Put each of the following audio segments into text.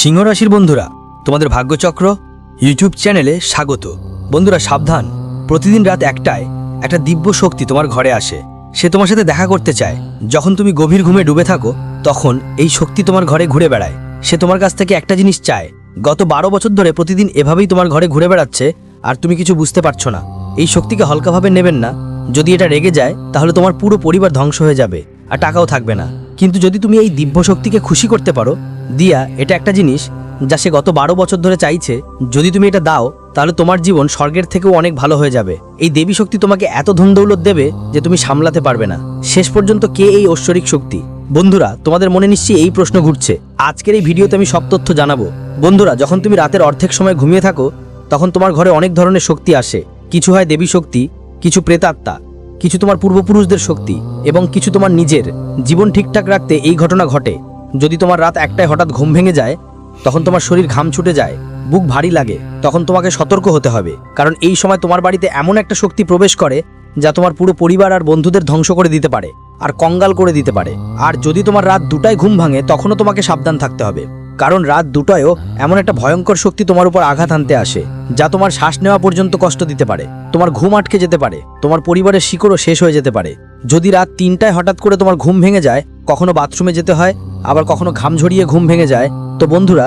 সিংহ রাশির বন্ধুরা, তোমাদের ভাগ্যচক্র ইউটিউব চ্যানেলে স্বাগত। বন্ধুরা, সাবধান, প্রতিদিন রাত একটায় একটা দিব্য শক্তি তোমার ঘরে আসে। সে তোমার সাথে দেখা করতে চায়। যখন তুমি গভীর ঘুমে ডুবে থাকো, তখন এই শক্তি তোমার ঘরে ঘুরে বেড়ায়। সে তোমার কাছ থেকে একটা জিনিস চায়। গত বারো বছর ধরে প্রতিদিন এভাবেই তোমার ঘরে ঘুরে বেড়াচ্ছে, আর তুমি কিছু বুঝতে পারছ না। এই শক্তিকে হালকাভাবে নেবেন না। যদি এটা রেগে যায়, তাহলে তোমার পুরো পরিবার ধ্বংস হয়ে যাবে, আর টাকাও থাকবে না। কিন্তু যদি তুমি এই দিব্য শক্তিকে খুশি করতে পারো, দিয়া, এটা একটা জিনিস যা সে গত বারো বছর ধরে চাইছে, যদি তুমি এটা দাও, তাহলে তোমার জীবন স্বর্গের থেকেও অনেক ভালো হয়ে যাবে। এই দেবী শক্তি তোমাকে এত ধনদৌলত দেবে যে তুমি সামলাতে পারবে না। শেষ পর্যন্ত কে এই ঐশ্বরিক শক্তি? বন্ধুরা, তোমাদের মনে নিশ্চয়ই এই প্রশ্ন ঘুরছে। আজকের এই ভিডিওতে আমি সব তথ্য জানাব। বন্ধুরা, যখন তুমি রাতের অর্ধেক সময় ঘুমিয়ে থাকো, তখন তোমার ঘরে অনেক ধরনের শক্তি আসে। কিছু হয় দেবী শক্তি, কিছু প্রেতাত্মা। কিছু তোমার পূর্বপুরুষদের শক্তি এবং কিছু তোমার নিজের। জীবন ঠিকঠাক রাখতে এই ঘটনা ঘটে। যদি তোমার রাত একটায় হঠাৎ ঘুম ভেঙে যায়, তখন তোমার শরীর ঘাম ছুটে যায়, বুক ভারী লাগে, তখন তোমাকে সতর্ক হতে হবে। কারণ এই সময় তোমার বাড়িতে এমন একটা শক্তি প্রবেশ করে, যা তোমার পুরো পরিবার আর বন্ধুদের ধ্বংস করে দিতে পারে, আর কঙ্গাল করে দিতে পারে। আর যদি তোমার রাত দুটায় ঘুম ভাঙে, তখনও তোমাকে সাবধান থাকতে হবে। কারণ রাত দুটায়ও এমন একটা ভয়ঙ্কর শক্তি তোমার উপর আঘাত আনতে আসে, যা তোমার শ্বাস নেওয়া পর্যন্ত কষ্ট দিতে পারে, তোমার ঘুম আটকে যেতে পারে, তোমার পরিবারের শিকড়ও শেষ হয়ে যেতে পারে। যদি রাত তিনটায় হঠাৎ করে তোমার ঘুম ভেঙে যায়, কখনো বাথরুমে যেতে হয়, আবার কখনো ঘাম ঝরিয়ে ঘুম ভেঙে যায়, তো বন্ধুরা,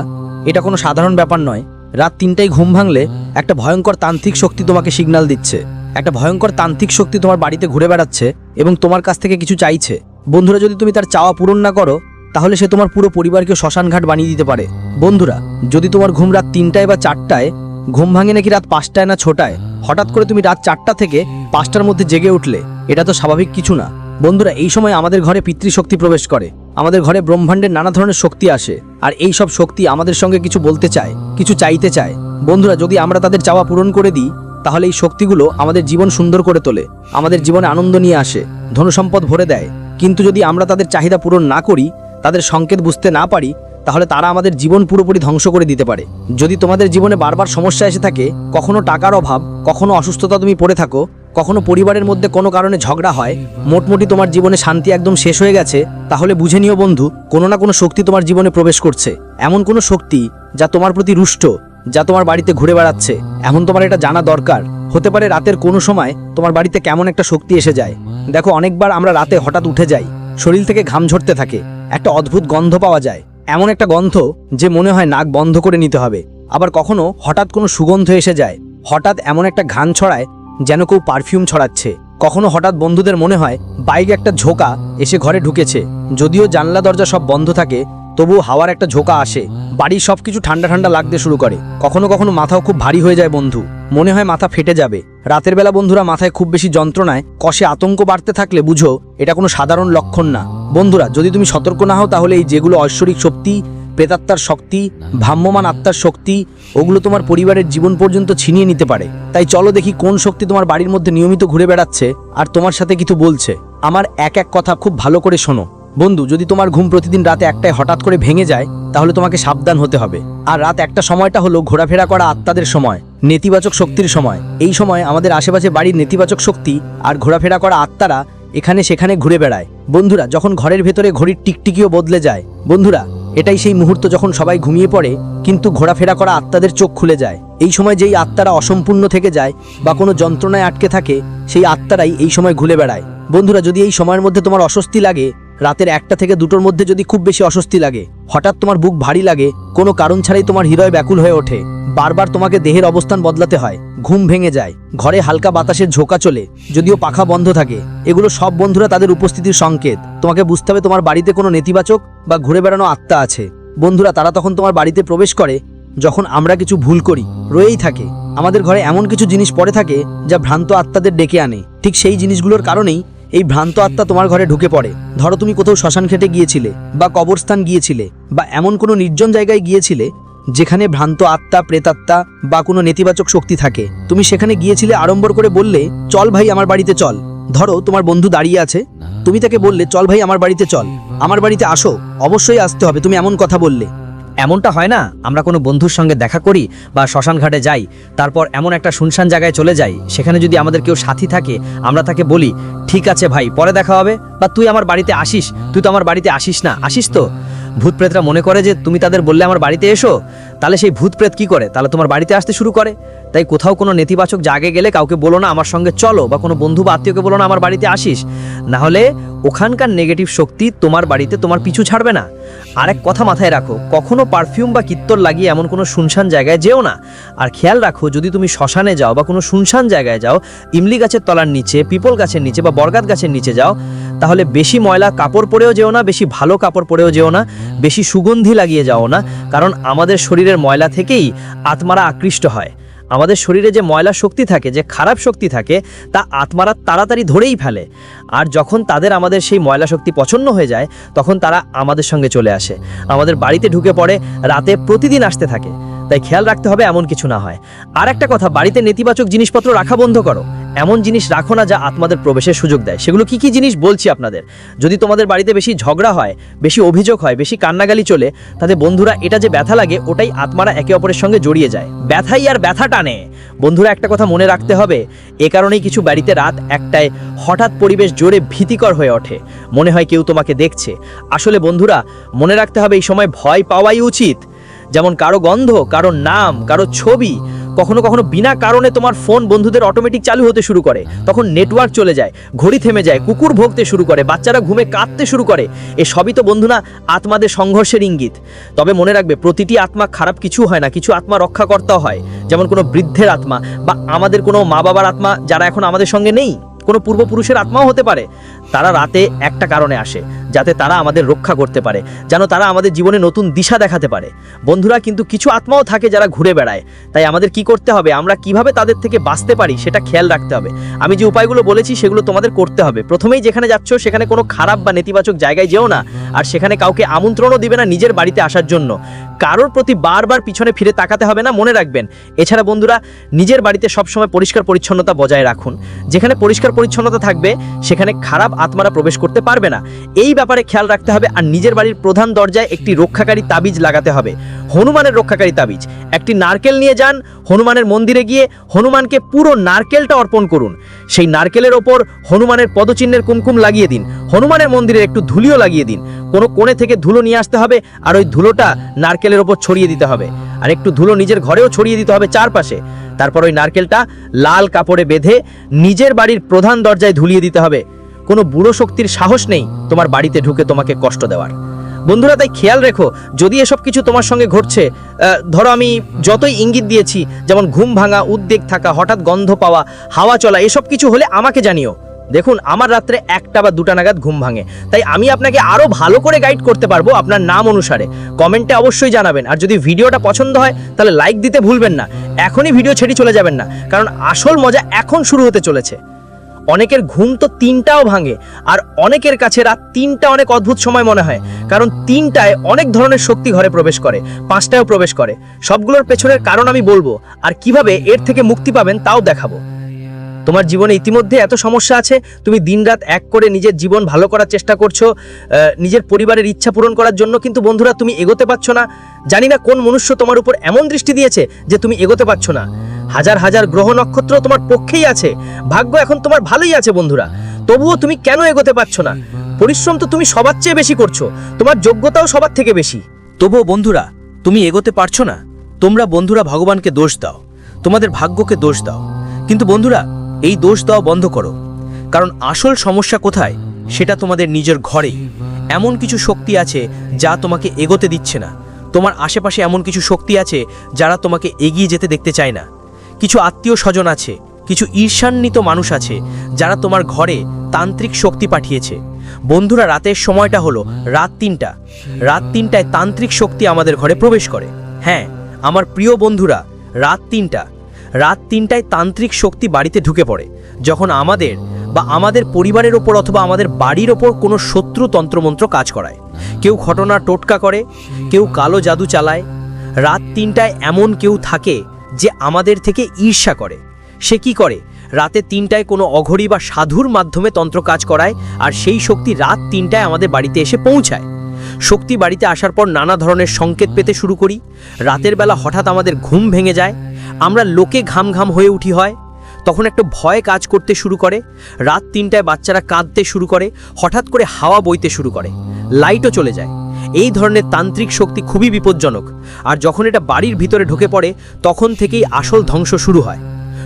এটা কোনো সাধারণ ব্যাপার নয়। রাত তিনটায় ঘুম ভাঙলে একটা ভয়ঙ্কর তান্ত্রিক শক্তি তোমাকে সিগন্যাল দিচ্ছে। একটা ভয়ঙ্কর তান্ত্রিক শক্তি তোমার বাড়িতে ঘুরে বেড়াচ্ছে এবং তোমার কাছ থেকে কিছু চাইছে। বন্ধুরা, যদি তুমি তার চাওয়া পূরণ না করো তাহলে সে তোমার পুরো পরিবারকে শ্মশানঘাট বানিয়ে দিতে পারে। বন্ধুরা, যদি তোমার ঘুম রাত তিনটায় বা চারটায়, ঘুম ভাঙে নাকি রাত পাঁচটায় না ছটায়, হঠাৎ করে তুমি রাত চারটা থেকে পাঁচটার মধ্যে জেগে উঠলে, এটা তো স্বাভাবিক কিছু না। বন্ধুরা, এই সময় আমাদের ঘরে পিতৃশক্তি প্রবেশ করে। আমাদের ঘরে ব্রহ্মাণ্ডের নানা ধরনের শক্তি আসে, আর এই সব শক্তি আমাদের সঙ্গে কিছু বলতে চায়, কিছু চাইতে চায়। বন্ধুরা, যদি আমরা তাদের চাওয়া পূরণ করে দিই, তাহলে এই শক্তিগুলো আমাদের জীবন সুন্দর করে তোলে, আমাদের জীবনে আনন্দ নিয়ে আসে, ধনসম্পদ ভরে দেয়। কিন্তু যদি আমরা তাদের চাহিদা পূরণ না করি তাদের সংকেত বুঝতে না পারি, তাহলে তারা আমাদের জীবন পুরোপুরি ধ্বংস করে দিতে পারে। যদি তোমাদের জীবনে বারবার সমস্যা এসে থাকে, কখনো টাকার অভাব, কখনো অসুস্থতা তুমি পড়ে থাকো, কখনো পরিবারের মধ্যে কোনো কারণে ঝগড়া হয়, মোটমুটি তোমার জীবনে শান্তি একদম শেষ হয়ে গেছে, তাহলে বুঝে নিও বন্ধু, কোনো না কোনো শক্তি তোমার জীবনে প্রবেশ করছে। এমন কোনো শক্তি যা তোমার প্রতি রুষ্ট, যা তোমার বাড়িতে ঘুরে বেড়াচ্ছে, এমন তোমার এটা জানা দরকার। হতে পারে রাতের কোনো সময় তোমার বাড়িতে কেমন একটা শক্তি এসে যায়। দেখো, অনেকবার আমরা রাতে হঠাৎ উঠে যাই, শরীর থেকে ঘাম ঝরতে থাকে। একটা অদ্ভুত গন্ধ পাওয়া যায়। এমন একটা গন্ধ যে মনে হয় নাক বন্ধ করে নিতে হবে। আবার কখনো হঠাৎ কোনো সুগন্ধ এসে যায়। হঠাৎ এমন একটা ঘান ছড়ায় যেন কেউ পারফিউম ছড়াচ্ছে। কখনো হঠাৎ বন্ধুদের মনে হয় বাইক একটা ঝোঁকা এসে ঘরে ঢুকেছে। যদিও জানলা দরজা সব বন্ধ থাকে, তবুও হাওয়ার একটা ঝোঁকা আসে। বাড়ির সব কিছু ঠান্ডা ঠান্ডা লাগতে শুরু করে। কখনো কখনো মাথাও খুব ভারী হয়ে যায় বন্ধু। মনে হয় মাথা ফেটে যাবে। রাতের বেলা বন্ধুরা মাথায় খুব বেশি যন্ত্রণায় কষে আতঙ্ক বাড়তে থাকলে বুঝো, এটা কোনো সাধারণ লক্ষণ না। বন্ধুরা, যদি তুমি সতর্ক না হও, তাহলে এই যেগুলো ঐশ্বরিক শক্তি, প্রেতাত্মার শক্তি, ভ্রাম্যমান আত্মার শক্তি, ওগুলো তোমার পরিবারের জীবন পর্যন্ত ছিনিয়ে নিতে পারে। তাই চলো দেখি কোন শক্তি তোমার বাড়ির মধ্যে নিয়মিত ঘুরে বেড়াচ্ছে আর তোমার সাথে কিছু বলছে। আমার এক এক কথা খুব ভালো করে শোনো। বন্ধু, যদি তোমার ঘুম প্রতিদিন রাতে একটায় হঠাৎ করে ভেঙে যায়, তাহলে তোমাকে সাবধান হতে হবে। আর রাত একটা সময়টা হলো ঘোরাফেরা করা আত্মাদের সময়। নেতিবাচক শক্তির সময়। এই সময় আমাদের আশেপাশে বাড়ির নেতিবাচক শক্তি আর ঘোরাফেরা করা আত্মারা এখানে সেখানে ঘুরে বেড়ায়। বন্ধুরা, যখন ঘরের ভেতরে ঘড়ির টিকটিকিও বদলে যায়, বন্ধুরা, এটাই সেই মুহূর্ত যখন সবাই ঘুমিয়ে পড়ে, কিন্তু ঘোরাফেরা করা আত্মাদের চোখ খুলে যায়। এই সময় যেই আত্মারা অসম্পূর্ণ থেকে যায় বা কোনো যন্ত্রণায় আটকে থাকে, সেই আত্মারাই এই সময় ঘুরে বেড়ায়। বন্ধুরা, যদি এই সময়ের মধ্যে তোমার অস্বস্তি লাগে রাতের একটা থেকে দুটোর মধ্যে যদি খুব বেশি অস্বস্তি লাগে, হঠাৎ তোমার বুক ভারী লাগে, কোনো কারণ ছাড়াই তোমার হৃদয় ব্যাকুল হয়ে ওঠে। বারবার তোমাকে দেহের অবস্থান বদলাতে হয়, ঘুম ভেঙে যায়, ঘরে হালকা বাতাসের ঝোঁকা চলে, যদিও পাখা বন্ধ থাকে। এগুলো সব বন্ধুরা তাদের উপস্থিতির সংকেত। তোমাকে বুঝতে হবে তোমার বাড়িতে কোনো নেতিবাচক বা ঘুরে বেড়ানো আত্মা আছে। বন্ধুরা, তারা তখন তোমার বাড়িতে প্রবেশ করে, যখন আমরা কিছু ভুল করি, রয়েই থাকে। আমাদের ঘরে এমন কিছু জিনিস পড়ে থাকে, যা ভ্রান্ত আত্মাদের ডেকে আনে। ঠিক সেই জিনিসগুলোর কারণেই এই ভ্রান্ত আত্মা তোমার ঘরে ঢুকে পড়ে। ধরো তুমি কোথাও শ্মশান খেটে গিয়েছিলে, বা কবরস্থান গিয়েছিলে, বা এমন কোনো নির্জন জায়গায় গিয়েছিলে, যেখানে ভ্রান্ত আত্মা, প্রেতাত্মা, বা কোনো নেতিবাচক শক্তি থাকে। তুমি সেখানে গিয়েছিলে, আড়ম্বর করে বললে, চল ভাই, আমার বাড়িতে চল। ধরো তোমার বন্ধু দাঁড়িয়ে আছে, তুমি তাকে বললে, চল ভাই, আমার বাড়িতে চল। আমার বাড়িতে আসো, অবশ্যই আসতে হবে। তুমি এমন কথা বললে। এমনটা হয় না, আমরা কোনো বন্ধুর সঙ্গে দেখা করি বা শ্মশানঘাটে যাই, তারপর এমন একটা শুনশান জায়গায় চলে যাই, সেখানে যদি আমাদের কেউ সাথী থাকে, আমরা তাকে বলি, ঠিক আছে ভাই, পরে দেখা হবে, বা তুই আমার বাড়িতে আসিস, তুই তো আমার বাড়িতে আসিস না, আসিস তো? ভূত প্রেতরা মনে করে যে, তুমি তাদের বললে আমার বাড়িতে এসো? তাহলে সেই ভূত প্রেত কী করে? তাহলে তোমার বাড়িতে আসতে শুরু করে। তাই কোথাও কোনো নেতিবাচক জাগে গেলে কাউকে বলো না আমার সঙ্গে চলো, বা কোনো বন্ধু বা আত্মীয়কে বলো না আমার বাড়িতে আসিস। না হলে ওখানকার নেগেটিভ শক্তি তোমার বাড়িতে তোমার পিছু ছাড়বে না। আরেক কথা মাথায় রাখো, কখনো পারফিউম বা কিত্তর লাগিয়ে এমন কোনো শুনশান জায়গায় যেও না। আর খেয়াল রাখো, যদি তুমি শ্মশানে যাও বা কোনো শুনশান জায়গায় যাও, ইমলি গাছের তলার নিচে, পিপল গাছের নিচে বা বরগাত গাছের নিচে যাও, তাহলে বেশি ময়লা কাপড় পরেও যেও না, বেশি ভালো কাপড় পরেও যেও না, বেশি সুগন্ধি লাগিয়ে যাও না, কারণ আমাদের শরীরের ময়লা থেকেই আত্মারা আকৃষ্ট হয়। আমাদের শরীরে যে ময়লা শক্তি থাকে, যে খারাপ শক্তি থাকে, তা আত্মারা তাড়াতাড়ি ধরেই ফেলে। আর যখন তাদের আমাদের সেই ময়লা শক্তি পছন্দ হয়ে যায়, তখন তারা আমাদের সঙ্গে চলে আসে। আমাদের বাড়িতে ঢুকে পড়ে, রাতে প্রতিদিন আসতে থাকে। তাই খেয়াল রাখতে হবে এমন কিছু না হয়। আর একটা কথা, বাড়িতে নেতিবাচক জিনিসপত্র রাখা বন্ধ করো। এমন জিনিস রাখো না যা আত্মাদের প্রবেশের সুযোগ দেয়। সেগুলো কি কি জিনিস বলছি আপনাদের? যদি তোমাদের বাড়িতে বেশি ঝগড়া হয়, বেশি অভিযোগ হয়, বেশি কান্নাগালি চলে, তাতে বন্ধুরা এটা যে ব্যথা লাগে, ওটাই আত্মারা একে অপরের সঙ্গে জড়িয়ে যায়। ব্যথাই আর ব্যথা টানে। বন্ধুরা, একটা কথা মনে রাখতে হবে, এ কারণেই কিছু বাড়িতে রাত একটায় হঠাৎ পরিবেশ জোরে ভীতিকর হয়ে ওঠে। মনে হয় কেউ তোমাকে দেখছে। আসলে বন্ধুরা, মনে রাখতে হবে এই সময় ভয় পাওয়াই উচিত। যেমন কারও গন্ধ, কারও নাম, কারও ছবি কখনো কখনো বিনা কারণে তোমার ফোন বন্ধুদের অটোমেটিক চালু হতে শুরু করে। তখন নেটওয়ার্ক চলে যায়, ঘড়ি থেমে যায়, কুকুর ভোগতে শুরু করে, বাচ্চারা ঘুমে কাঁদতে শুরু করে। এ সবই তো বন্ধু না আত্মাদের সংঘর্ষের ইঙ্গিত। তবে মনে রাখবে, প্রতিটি আত্মা খারাপ কিছু হয় না, কিছু আত্মা রক্ষাকর্তাও হয়। যেমন কোনো বৃদ্ধের আত্মা বা আমাদের কোনো মা বাবার আত্মা যারা এখন আমাদের সঙ্গে নেই, কোনো পূর্বপুরুষের আত্মাও হতে পারে। তারা রাতে একটা কারণে আসে, যাতে তারা আমাদের রক্ষা করতে পারে, যেন তারা আমাদের জীবনে নতুন দিশা দেখাতে পারে। বন্ধুরা, কিন্তু কিছু আত্মাও থাকে যারা ঘুরে বেড়ায়। তাই আমাদের কি করতে হবে? আমরা কীভাবে তাদের থেকে বাঁচতে পারি সেটা খেয়াল রাখতে হবে। আমি যে উপায়গুলো বলেছি সেগুলো তোমাদের করতে হবে। প্রথমেই যেখানে যাচ্ছ, সেখানে কোনো খারাপ বা নেতিবাচক জায়গায় যেও না, আর সেখানে কাউকে আমন্ত্রণও দিবে না নিজের বাড়িতে আসার জন্য। কারোর প্রতি বারবার পিছনে ফিরে তাকাতে হবে না, মনে রাখবেন। এছাড়া বন্ধুরা, নিজের বাড়িতে সবসময় পরিষ্কার পরিচ্ছন্নতা বজায় রাখুন। যেখানে পরিষ্কার পরিচ্ছন্নতা থাকবে, সেখানে খারাপ আত্মারা প্রবেশ করতে পারবে না। এই ব্যাপারে খেয়াল রাখতে হবে আর নিজের বাড়ির প্রধান দরজায় একটি রক্ষাকারী তাবিজ লাগাতে হবে। হনুমানের রক্ষাকারী তাবিজ। একটি নারকেল নিয়ে যান, হনুমানের মন্দিরে গিয়ে হনুমানকে পুরো নারকেলটা অর্পণ করুন। সেই নারকেলের ওপর হনুমানের পদচিহ্নের কুমকুম লাগিয়ে দিন। হনুমানের মন্দিরে একটু ধুলিও লাগিয়ে দিন। কোনো কোণে থেকে ধুলো নিয়ে আসতে হবে আর ওই ধুলোটা নারকেলের ওপর ছড়িয়ে দিতে হবে। আর একটু ধুলো নিজের ঘরেও ছড়িয়ে দিতে হবে চারপাশে। তারপর ওই নারকেলটা লাল কাপড়ে বেঁধে নিজের বাড়ির প্রধান দরজায় ধুলিয়ে দিতে হবে। কোনো বুড়ো শক্তির সাহস নেই তোমার বাড়িতে ঢুকে তোমাকে কষ্ট দেওয়ার। বন্ধুরা, তাই খেয়াল রেখো, যদি এসব কিছু তোমার সঙ্গে ঘটছে ধরো আমি যতই ইঙ্গিত দিয়েছি, যেমন ঘুম ভাঙা, উদ্বেগ থাকা, হঠাৎ গন্ধ পাওয়া, হাওয়া চলা, এসব কিছু হলে আমাকে জানিও। দেখুন, আমার রাত্রে একটা বা দুটা নাগাদ ঘুম ভাঙে। তাই আমি আপনাকে আরও ভালো করে গাইড করতে পারব আপনার নাম অনুসারে। কমেন্টে অবশ্যই জানাবেন। আর যদি ভিডিওটা পছন্দ হয়, তাহলে লাইক দিতে ভুলবেন না। এখনই ভিডিও ছেড়ে চলে যাবেন না। কারণ আসল মজা এখন শুরু হতে চলেছে। অনেকের ঘুম তো তিনটাও ভাঙে, আর অনেকের কাছে রাত তিনটা অনেক অদ্ভুত সময় মনে হয়, কারণ তিনটায় অনেক ধরনের শক্তি ঘরে প্রবেশ করে, পাঁচটায়ও প্রবেশ করে। সবগুলোর পেছনের কারণ আমি বলব, আর কীভাবে এর থেকে মুক্তি পাবেন তাও দেখাবো। তোমার জীবনে ইতিমধ্যে এত সমস্যা আছে, তুমি দিনরাত এক করে নিজের জীবন ভালো করার চেষ্টা করছ নিজের পরিবারের ইচ্ছা পূরণ করার জন্য, কিন্তু বন্ধুরা তুমি এগোতে পারছ না। জানি না কোন মনুষ্য তোমার উপর এমন দৃষ্টি দিয়েছে যে তুমি এগোতে পারছ না। হাজার হাজার গ্রহ নক্ষত্র তোমার পক্ষেই আছে, ভাগ্য এখন তোমার ভালোই আছে বন্ধুরা। তবুও তুমি কেন এগোতে পারছ না? পরিশ্রম তো তুমি সবার চেয়ে বেশি করছ, তোমার যোগ্যতাও সবার থেকে বেশি। তবুও বন্ধুরা, তুমি এগোতে পারছ না? তোমরা বন্ধুরা ভগবানকে দোষ দাও, তোমাদের ভাগ্যকে দোষ দাও। কিন্তু বন্ধুরা এই দোষ দেওয়া বন্ধ করো। কারণ আসল সমস্যা কোথায়, সেটা তোমাদের নিজের ঘরেই। এমন কিছু শক্তি আছে যা তোমাকে এগোতে দিচ্ছে না। তোমার আশেপাশে এমন কিছু শক্তি আছে যারা তোমাকে এগিয়ে যেতে দেখতে চায় না। কিছু আত্মীয় স্বজন আছে, কিছু ঈর্ষান্বিত মানুষ আছে যারা তোমার ঘরে তান্ত্রিক শক্তি পাঠিয়েছে। বন্ধুরা, রাতের সময়টা হলো রাত তিনটা। রাত তিনটায় তান্ত্রিক শক্তি আমাদের ঘরে প্রবেশ করে। হ্যাঁ আমার প্রিয় বন্ধুরা, রাত তিনটা। রাত তিনটায় তান্ত্রিক শক্তি বাড়িতে ঢুকে পড়ে। যখন আমাদের বা আমাদের পরিবারের ওপর অথবা আমাদের বাড়ির ওপর কোনো শত্রু তন্ত্রমন্ত্র কাজ করায়। কেউ ঘটনা টোটকা করে, কেউ কালো জাদু চালায়। রাত তিনটায় এমন কেউ থাকে যে আমাদের থেকে ঈর্ষা করে। সে কি করে? রাতে তিনটায় কোনো অঘরী বা সাধুর মাধ্যমে তন্ত্র কাজ করায় আর সেই শক্তি রাত তিনটায় আমাদের বাড়িতে এসে পৌঁছায়। শক্তি বাড়িতে আসার পর নানা ধরনের সংকেত পেতে শুরু করি। রাতের বেলা হঠাৎ আমাদের ঘুম ভেঙে যায়। আমরা লোকে ঘাম ঘাম হয়ে উঠি হয়। তখন একটা ভয় কাজ করতে শুরু করে। রাত তিনটায় বাচ্চারা কাঁদতে শুরু করে, হঠাৎ করে হাওয়া বইতে শুরু করে। লাইটও চলে যায়। এই ধরনের তান্ত্রিক শক্তি খুবই বিপজ্জনক। আর যখন এটা বাড়ির ভিতরে ঢুকে পড়ে, তখন থেকেই আসল ধ্বংস শুরু হয়।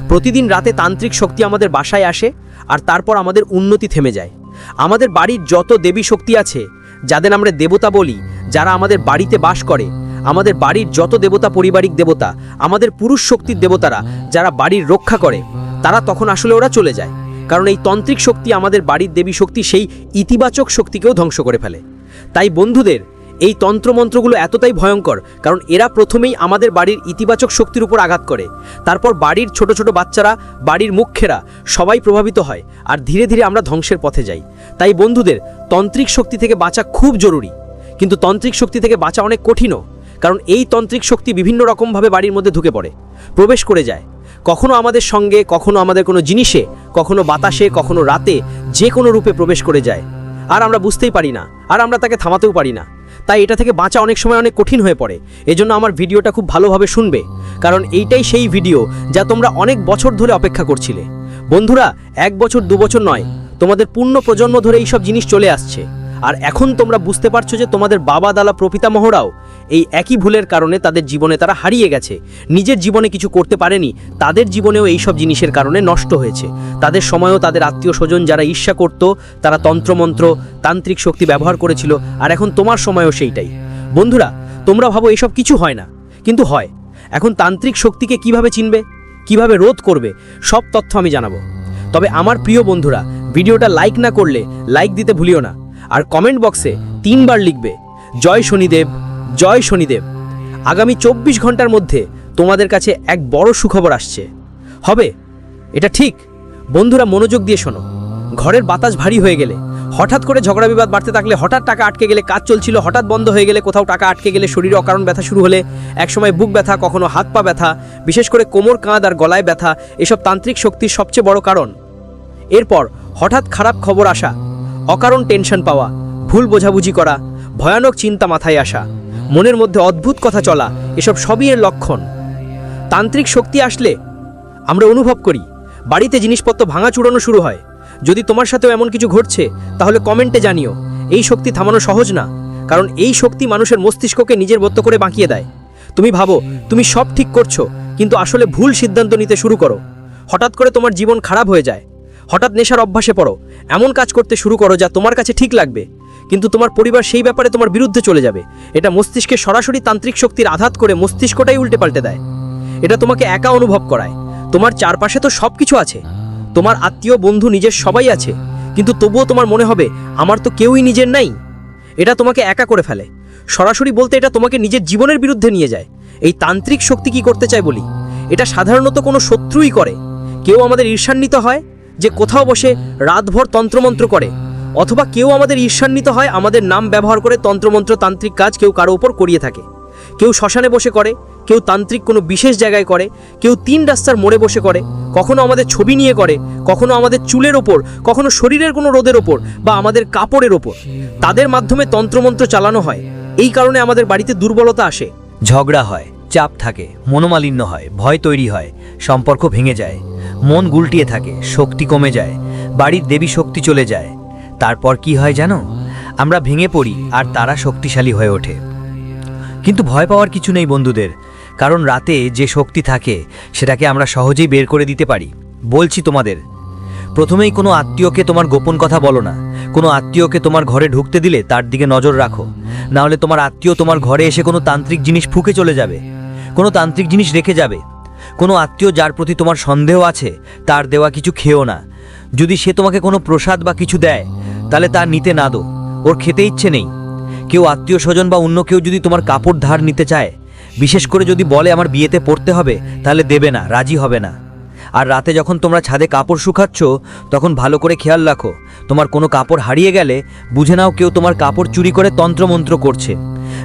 প্রতিদিন রাতে তান্ত্রিক শক্তি আমাদের বাসায় আসে, আর তারপর আমাদের উন্নতি থেমে যায়। আমাদের বাড়ির যত দেবী শক্তি আছে, যাদের আমরা দেবতা বলি, যারা আমাদের বাড়িতে বাস করে আমাদের বাড়ির যত দেবতা পারিবারিক দেবতা, আমাদের পুরুষ শক্তির দেবতারা যারা বাড়ির রক্ষা করে, তারা তখন আসলে ওরা চলে যায়। কারণ এই তান্ত্রিক শক্তি আমাদের বাড়ির দেবী শক্তি সেই ইতিবাচক শক্তিকেও ধ্বংস করে ফেলে। তাই বন্ধুদের, এই তন্ত্রমন্ত্রগুলো এতটাই ভয়ঙ্কর, কারণ এরা প্রথমেই আমাদের বাড়ির ইতিবাচক শক্তির উপর আঘাত করে। তারপর বাড়ির ছোট ছোট বাচ্চারা, বাড়ির মুখ্যেরা সবাই প্রভাবিত হয় আর ধীরে ধীরে আমরা ধ্বংসের পথে যাই। তাই বন্ধুদের, তন্ত্রিক শক্তি থেকে বাঁচা খুব জরুরি। কিন্তু তন্ত্রিক শক্তি থেকে বাঁচা অনেক কঠিনও। কারণ এই তন্ত্রিক শক্তি বিভিন্ন রকমভাবে বাড়ির মধ্যে ঢুকে পড়ে, প্রবেশ করে যায়। কখনো আমাদের সঙ্গে, কখনো আমাদের কোনো জিনিসে, কখনো বাতাসে, কখনো রাতে যে কোনো রূপে প্রবেশ করে যায়। আর আমরা বুঝতেই পারি না, আর আমরা তাকে থামাতেও পারি না। তাই এটা থেকে বাঁচা অনেক সময় অনেক কঠিন হয়ে পড়ে। এজন্য আমার ভিডিওটা খুব ভালোভাবে শুনবে, কারণ এইটাই সেই ভিডিও যা তোমরা অনেক বছর ধরে অপেক্ষা করছিলে। বন্ধুরা, এক বছর, দু বছর নয়, তোমাদের পূর্ণ প্রজন্ম ধরে এইসব জিনিস চলে আসছে। আর এখন তোমরা বুঝতে পারছ যে তোমাদের বাবা দালা প্রপিতামহরাও এই একই ভুলের কারণে তাদের জীবনে তারা হারিয়ে গেছে। নিজের জীবনে কিছু করতে পারেনি, তাদের জীবনেও এই সব জিনিসের কারণে নষ্ট হয়েছে। তাদের সময়ও তাদের আত্মীয় স্বজন যারা ঈর্ষা করত, তারা তন্ত্রমন্ত্র, তান্ত্রিক শক্তি ব্যবহার করেছিল, আর এখন তোমার সময়ও সেইটাই। বন্ধুরা, তোমরা ভাবো এসব কিছু হয় না, কিন্তু হয়। এখন তান্ত্রিক শক্তিকে কীভাবে চিনবে, কীভাবে রোধ করবে, সব তথ্য আমি জানাব। তবে আমার প্রিয় বন্ধুরা, ভিডিওটা লাইক না করলে, লাইক দিতে ভুলিও না। আর কমেন্ট বক্সে তিনবার লিখবে, জয় শনিদেব জয় শনিদেব। আগামী চব্বিশ ঘণ্টার মধ্যে তোমাদের কাছে এক বড় সুখবর আসছে। হবে, এটা ঠিক। বন্ধুরা, মনোযোগ দিয়ে শোনো। ঘরের বাতাস ভারী হয়ে গেলে, হঠাৎ করে ঝগড়া বিবাদ বাড়তে থাকলে হঠাৎ টাকা আটকে গেলে কাজ চলছিল, হঠাৎ বন্ধ হয়ে গেলে কোথাও টাকা আটকে গেলে শরীরে অকারণ ব্যথা শুরু হলে, একসময় বুক ব্যথা, কখনো হাত পা ব্যথা, বিশেষ করে কোমর, কাঁধ আর গলায় ব্যথা, এসব তান্ত্রিক শক্তির সবচেয়ে বড় কারণ। এরপর হঠাৎ খারাপ খবর আসা, অকারণ টেনশন পাওয়া, ভুল বোঝাবুঝি করা, ভয়ানক চিন্তা মাথায় আসা। মনের মধ্যে অদ্ভুত কথা চলা, এসব সবই এর লক্ষণ। তান্ত্রিক শক্তি আসলে আমরা অনুভব করি, বাড়িতে জিনিসপত্র ভাঙা চুড়ানো শুরু হয়। যদি তোমার সাথেও এমন কিছু ঘটছে, তাহলে কমেন্টে জানিও। এই শক্তি থামানো সহজ না, কারণ এই শক্তি মানুষের মস্তিষ্ককে নিজের মতো করে বাঁকিয়ে দেয়। তুমি ভাবো, তুমি সব ঠিক করছ, কিন্তু আসলে ভুল সিদ্ধান্ত নিতে শুরু করো। হঠাৎ করে তোমার জীবন খারাপ হয়ে যায়। হঠাৎ নেশার অভ্যাসে পড়ো। এমন কাজ করতে শুরু করো যা তোমার কাছে ঠিক লাগবে। কিন্তু তোমার পরিবার সেই ব্যাপারে তোমার বিরুদ্ধে চলে যাবে। এটা মস্তিষ্কে সরাসরি তান্ত্রিক শক্তির আঘাত করে মস্তিষ্কটাই উল্টে পাল্টে দেয়। এটা তোমাকে একা অনুভব করায়। তোমার চারপাশে তো সব কিছু আছে। তোমার আত্মীয়, বন্ধু, নিজের সবাই আছে। কিন্তু তবুও তোমার মনে হবে, আমার তো কেউই নিজের নাই। এটা তোমাকে একা করে ফেলে। সরাসরি বলতে এটা তোমাকে নিজের জীবনের বিরুদ্ধে নিয়ে যায়। এই তান্ত্রিক শক্তি কি করতে চায় বলি? এটা সাধারণত কোনো শত্রুই করে। কেউ আমাদের ঈর্ষান্বিত হয় যে কোথাও বসে রাতভর তন্ত্রমন্ত্র করে। অথবা কেউ আমাদের ঈর্ষান্বিত হয়, আমাদের নাম ব্যবহার করে তন্ত্রমন্ত্র তান্ত্রিক কাজ কেউ কারও ওপর করিয়ে থাকে। কেউ শ্মশানে বসে করে, কেউ তান্ত্রিক কোনো বিশেষ জায়গায় করে, কেউ তিন রাস্তার মোড়ে বসে করে, কখনো আমাদের ছবি নিয়ে করে, কখনো আমাদের চুলের ওপর, কখনো শরীরের কোনো রোদের ওপর বা আমাদের কাপড়ের ওপর। তাদের মাধ্যমে তন্ত্রমন্ত্র চালানো হয়। এই কারণে আমাদের বাড়িতে দুর্বলতা আসে। ঝগড়া হয়, চাপ থাকে, মনোমালিন্য হয়, ভয় তৈরি হয়, সম্পর্ক ভেঙে যায়, মন গুলটিয়ে থাকে, শক্তি কমে যায়, বাড়ির দেবী শক্তি চলে যায়। তারপর কি হয় জানো? আমরা ভেঙে পড়ি আর তারা শক্তিশালী হয়ে ওঠে। কিন্তু ভয় পাওয়ার কিছু নেই বন্ধুদের, কারণ রাতে যে শক্তি থাকে, সেটাকে আমরা সহজেই বের করে দিতে পারি। বলছি তোমাদের, প্রথমেই কোনো আত্মীয়কে তোমার গোপন কথা বলো না। কোনো আত্মীয়কে তোমার ঘরে ঢুকতে দিলে তার দিকে নজর রাখো। না হলে তোমার আত্মীয় তোমার ঘরে এসে কোনো তান্ত্রিক জিনিস ফুকে চলে যাবে। কোনো তান্ত্রিক জিনিস রেখে যাবে। কোনো আত্মীয় যার প্রতি তোমার সন্দেহ আছে, তার দেওয়া কিছু খেও না। যদি সে তোমাকে কোনো প্রসাদ বা কিছু দেয় তাহলে তা নিতে না দো। ওর খেতে ইচ্ছে নেই। কেউ আত্মীয় স্বজন বা অন্য কেউ যদি তোমার কাপড় ধার নিতে চায়, বিশেষ করে যদি বলে আমার বিয়েতে পড়তে হবে, তাহলে দেবে না, রাজি হবে না। আর রাতে যখন তোমরা ছাদে কাপড় শুকাচ্ছ, তখন ভালো করে খেয়াল রাখো, তোমার কোনো কাপড় হারিয়ে গেলে বুঝে নাও কেউ তোমার কাপড় চুরি করে তন্ত্রমন্ত্র করছে।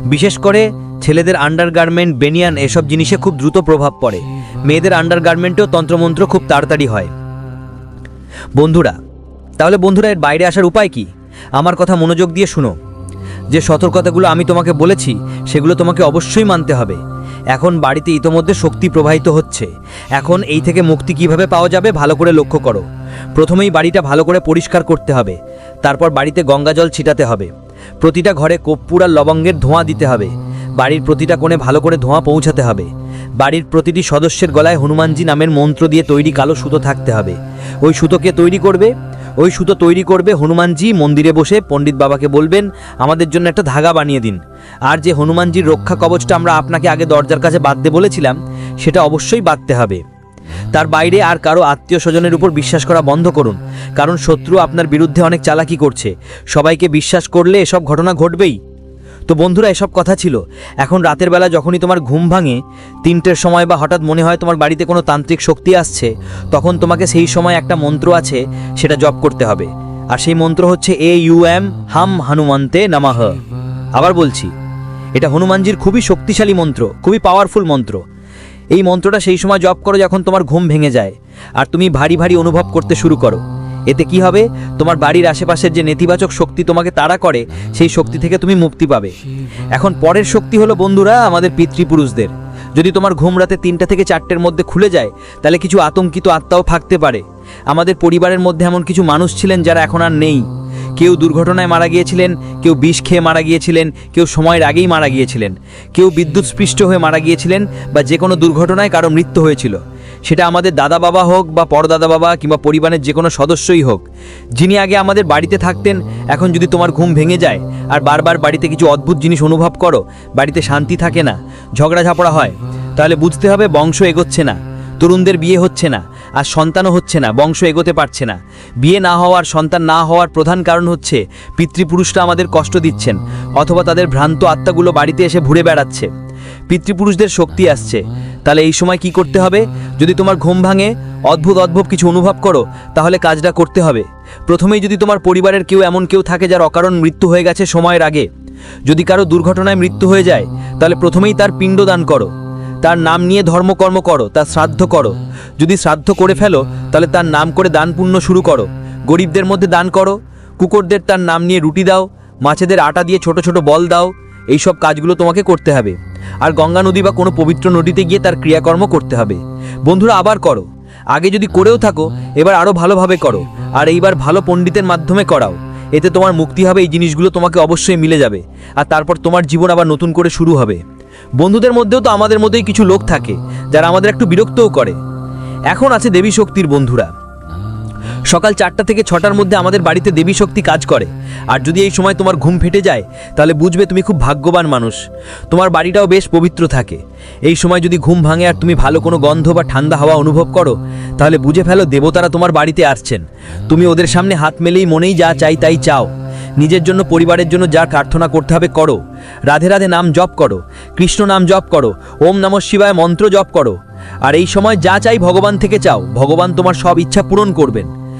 বিশেষ করে ছেলেদের আন্ডারগার্মেন্ট বেনিয়ান এসব জিনিসে খুব দ্রুত প্রভাব পড়ে। মেয়েদের আন্ডারগার্মেন্টেও তন্ত্রমন্ত্র খুব তাড়াতাড়ি হয়। বন্ধুরা তাহলে বন্ধুরা এর বাইরে আসার উপায় কি? আমার কথা মনোযোগ দিয়ে শুনো। যে সতর্কতাগুলো আমি তোমাকে বলেছি, সেগুলো তোমাকে অবশ্যই মানতে হবে। এখন বাড়িতে ইতোমধ্যে শক্তি প্রবাহিত হচ্ছে। এখন এই থেকে মুক্তি কীভাবে পাওয়া যাবে ভালো করে লক্ষ্য করো। প্রথমেই বাড়িটা ভালো করে পরিষ্কার করতে হবে। তারপর বাড়িতে গঙ্গা জল ছিটাতে হবে। প্রতিটা ঘরে কর্পূর আর লবঙ্গের ধোঁয়া দিতে হবে। বাড়ির প্রতিটা কোণে ভালো করে ধোঁয়া পৌঁছাতে হবে। বাড়ির প্রতিটি সদস্যের গলায় হনুমানজি নামের মন্ত্র দিয়ে তৈরি কালো সুতো থাকতে হবে। ওই সুতোকে তৈরি করবে ওই সুতো তৈরি করবে হনুমানজি, মন্দিরে বসে পণ্ডিত বাবাকে বলবেন, আমাদের জন্য একটা ধাগা বানিয়ে দিন। আর যে হনুমানজির রক্ষা কবচটা আমরা আপনাকে আগে দরজার কাছে বাঁধতে বলেছিলাম, সেটা অবশ্যই বাঁধতে হবে। তার বাইরে আর কারও আত্মীয় স্বজনের উপর বিশ্বাস করা বন্ধ করুন, কারণ শত্রু আপনার বিরুদ্ধে অনেক চালাকি করছে। সবাইকে বিশ্বাস করলে এসব ঘটনা ঘটবেই। তো বন্ধুরা, এসব কথা ছিল। এখন রাতের বেলা যখনই তোমার ঘুম ভাঙে, তিনটের সময় বা হঠাৎ মনে হয় তোমার বাড়িতে কোনো তান্ত্রিক শক্তি আসছে, তখন তোমাকে সেই সময় একটা মন্ত্র আছে, সেটা জপ করতে হবে। আর সেই মন্ত্র হচ্ছে এ ইউ এম হাম হনুমন্তে নামাহ। আবার বলছি, এটা হনুমানজির খুবই শক্তিশালী মন্ত্র, খুবই পাওয়ারফুল মন্ত্র। এই মন্ত্রটা সেই সময় জপ করো যখন তোমার ঘুম ভেঙে যায়, আর তুমি ভারী ভারী অনুভব করতে শুরু করো। এতে কি হবে? তোমার বাড়ির আশেপাশের যে নেতিবাচক শক্তি তোমাকে তাড়া করে, সেই শক্তি থেকে তুমি মুক্তি পাবে। এখন পরের শক্তি হলো বন্ধুরা আমাদের পিতৃপুরুষদের। যদি তোমার ঘুম রাতে তিনটা থেকে চারটের মধ্যে খুলে যায়, তাহলে কিছু আতঙ্কিত আত্মাও থাকতে পারে। আমাদের পরিবারের মধ্যে এমন কিছু মানুষ ছিলেন যারা এখন আর নেই। কেউ দুর্ঘটনায় মারা গিয়েছিলেন, কেউ বিষ খেয়ে মারা গিয়েছিলেন, কেউ সময়ের আগেই মারা গিয়েছিলেন। কেউ বিদ্যুৎ স্পৃষ্ট হয়ে মারা গিয়েছিলেন বা যে কোনো দুর্ঘটনায় কারও মৃত্যু হয়েছিল। সেটা আমাদের দাদা বাবা হোক বা পরদাদা বাবা কিংবা পরিবারের যে কোনো সদস্যই হোক। যিনি আগে আমাদের বাড়িতে থাকতেন, এখন যদি তোমার ঘুম ভেঙে যায় আর বারবার বাড়িতে কিছু অদ্ভুত জিনিস অনুভব করো, বাড়িতে শান্তি থাকে না, ঝগড়া ঝাপড়া হয়, তাহলে বুঝতে হবে বংশ এগোচ্ছে না, তরুণদের বিয়ে হচ্ছে না, আর সন্তানও হচ্ছে না, বংশ এগোতে পারছে না। বিয়ে না হওয়ার, সন্তান না হওয়ার প্রধান কারণ হচ্ছে পিতৃপুরুষরা আমাদের কষ্ট দিচ্ছেন, অথবা তাদের ভ্রান্ত আত্মাগুলো বাড়িতে এসে ঘুরে বেড়াচ্ছে। পিতৃপুরুষদের শক্তি আসছে। তাহলে এই সময় কি করতে হবে? যদি তোমার ঘুম ভাঙে, অদ্ভুত অদ্ভুত কিছু অনুভব করো, তাহলে কাজটা করতে হবে। প্রথমেই যদি তোমার পরিবারের কেউ এমন কেউ থাকে যার অকারণ মৃত্যু হয়ে গেছে সময়ের আগে, যদি কারও দুর্ঘটনায় মৃত্যু হয়ে যায়, তাহলে প্রথমেই তার পিণ্ডদান করো। তার নাম নিয়ে ধর্মকর্ম করো তার শ্রাদ্ধ করো। যদি শ্রাদ্ধ করে ফেলো, তাহলে তার নাম করে দান পুণ্য শুরু করো। গরিবদের মধ্যে দান করো। কুকুরদের তার নাম নিয়ে রুটি দাও। মাছেদের আটা দিয়ে ছোট ছোট বল দাও। এই সব কাজগুলো তোমাকে করতে হবে। আর গঙ্গা নদী বা কোনো পবিত্র নদীতে গিয়ে তার ক্রিয়াকর্ম করতে হবে। বন্ধুরা, আবার করো। আগে যদি করেও থাকো, এবার আরও ভালোভাবে করো। আর এইবার ভালো পণ্ডিতের মাধ্যমে করাও। এতে তোমার মুক্তি হবে, এই জিনিসগুলো তোমাকে অবশ্যই মিলে যাবে। আর তারপর তোমার জীবন আবার নতুন করে শুরু হবে। বন্ধুদের মধ্যেও তো আমাদের মধ্যেই কিছু লোক থাকে, যারা আমাদের একটু বিরক্তও করে। এখন আছে দেবী শক্তির বন্ধুরা। সকাল চারটা থেকে ছটার মধ্যে আমাদের বাড়িতে দেবী শক্তি কাজ করে। আর যদি এই সময় তোমার ঘুম ফেটে যায়, তাহলে বুঝবে তুমি খুব ভাগ্যবান মানুষ। তোমার বাড়িটাও বেশ পবিত্র থাকে। এই সময় যদি ঘুম ভাঙে আর তুমি ভালো কোনো গন্ধ বা ঠান্ডা হাওয়া অনুভব করো, তাহলে বুঝে ফেলো দেবতারা তোমার বাড়িতে আসছেন। তুমি ওদের সামনে হাত মেলেই মনেই যা চাই তাই চাও। নিজের জন্য, পরিবারের জন্য যা প্রার্থনা করতে হবে করো। রাধে রাধে নাম জপ করো। কৃষ্ণ নাম জপ করো। ওম নম শিবায় মন্ত্র জপ করো। আর এই সময় যা চাই ভগবান থেকে চাও। ভগবান তোমার সব ইচ্ছা পূরণ করবেন।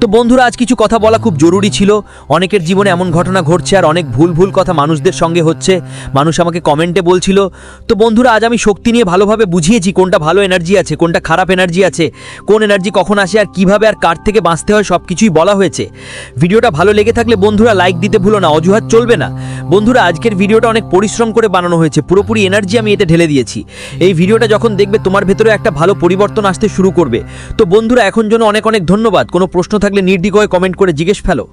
তো বন্ধুরা, আজ কিছু কথা বলা খুব জরুরি ছিল। অনেকের জীবনে এমন ঘটনা ঘটছে আর অনেক ভুল ভুল কথা মানুষদের সঙ্গে হচ্ছে। মানুষ আমাকে কমেন্টে বলছিল, তো বন্ধুরা, আজ আমি শক্তি নিয়ে ভালোভাবে বুঝিয়েছি কোনটা ভালো এনার্জি আছে, কোনটা খারাপ এনার্জি আছে, কোন এনার্জি কখন আসে আর কীভাবে আর কার থেকে বাঁচতে হয় সব কিছুই বলা হয়েছে। ভিডিওটা ভালো লেগে থাকলে বন্ধুরা লাইক দিতে ভুলো না, অজুহাত চলবে না। বন্ধুরা, আজকের ভিডিওটা অনেক পরিশ্রম করে বানানো হয়েছে, পুরোপুরি এনার্জি আমি এতে ঢেলে দিয়েছি। এই ভিডিওটা যখন দেখবে, তোমার ভেতরে একটা ভালো পরিবর্তন আসতে শুরু করবে। তো বন্ধুরা, এখন জন্য অনেক অনেক ধন্যবাদ, কোনো প্রশ্ন থাকলে নির্দিগয় কমেন্ট করে জিজ্ঞেস ফেলো।